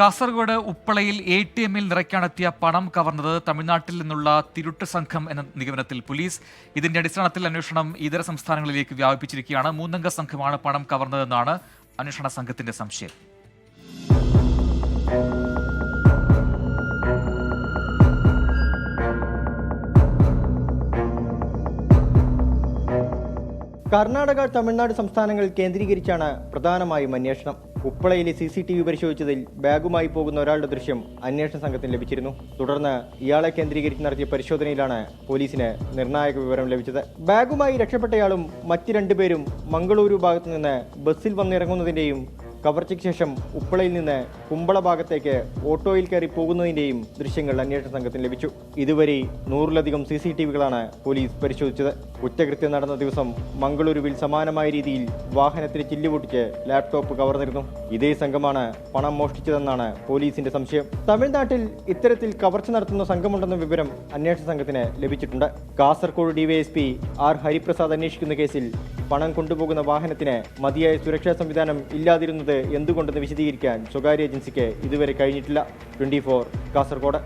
Kasaragod ഉപ്പളയിൽ A T എമ്മിൽ നിറയ്ക്കാനെത്തിയ പണം കവർന്നത് തമിഴ്നാട്ടിൽ നിന്നുള്ള തിരുട്ട് സംഘം എന്ന നിഗമനത്തിൽ പോലീസ് ഇതിന്റെ അടിസ്ഥാനത്തിൽ അന്വേഷണം ഇതര സംസ്ഥാനങ്ങളിലേക്ക് വ്യാപിപ്പിച്ചിരിക്കുകയാണ്. മൂന്നംഗ സംഘമാണ് പണം കവർന്നതെന്നാണ് അന്വേഷണ സംഘത്തിന്റെ സംശയം. കർണാടക തമിഴ്നാട് സംസ്ഥാനങ്ങൾ കേന്ദ്രീകരിച്ചാണ് പ്രധാനമായും അന്വേഷണം. ഉപ്പളയിലെ സി സി ടി വി പരിശോധിച്ചതിൽ ബാഗുമായി പോകുന്ന ഒരാളുടെ ദൃശ്യം അന്വേഷണ സംഘത്തിന് ലഭിച്ചിരുന്നു. തുടർന്ന് ഇയാളെ കേന്ദ്രീകരിച്ച് നടത്തിയ പരിശോധനയിലാണ് പോലീസിന് നിർണായക വിവരം ലഭിച്ചത്. ബാഗുമായി രക്ഷപ്പെട്ടയാളും മറ്റ് രണ്ടുപേരും മംഗളൂരു ഭാഗത്തു നിന്ന് ബസ്സിൽ വന്നിറങ്ങുന്നതിന്റെയും കവർച്ചയ്ക്ക് ശേഷം ഉപ്പളയിൽ നിന്ന് കുമ്പള ഭാഗത്തേക്ക് ഓട്ടോയിൽ കയറി പോകുന്നതിന്റെയും ദൃശ്യങ്ങൾ അന്വേഷണ സംഘത്തിന് ലഭിച്ചു. ഇതുവരെ നൂറിലധികം സി സി ടി വികളാണ് പോലീസ് പരിശോധിച്ചത്. കുറ്റകൃത്യം നടന്ന ദിവസം മംഗളൂരുവിൽ സമാനമായ രീതിയിൽ വാഹനത്തിന് ചില്ലുപൊട്ടിച്ച് ലാപ്ടോപ്പ് കവർന്നിരുന്നു ഇതേ സംഘമാണ് പണം മോഷ്ടിച്ചതെന്നാണ് പോലീസിന്റെ സംശയം. തമിഴ്നാട്ടിൽ ഇത്തരത്തിൽ കവർച്ച നടത്തുന്ന സംഘമുണ്ടെന്ന വിവരം അന്വേഷണ സംഘത്തിന് ലഭിച്ചിട്ടുണ്ട്. കാസർകോട് ഡിവൈഎസ്പി ആർ ഹരിപ്രസാദ് അന്വേഷിക്കുന്ന കേസിൽ പണം കൊണ്ടുപോകുന്ന വാഹനത്തിന് മതിയായ സുരക്ഷാ സംവിധാനം ഇല്ലാതിരുന്നത് എന്തുകൊണ്ടെന്ന് വിശദീകരിക്കാൻ സ്വകാര്യ ഏജൻസിക്ക് ഇതുവരെ കഴിഞ്ഞിട്ടില്ല. ട്വന്റി കാസർഗോഡ്.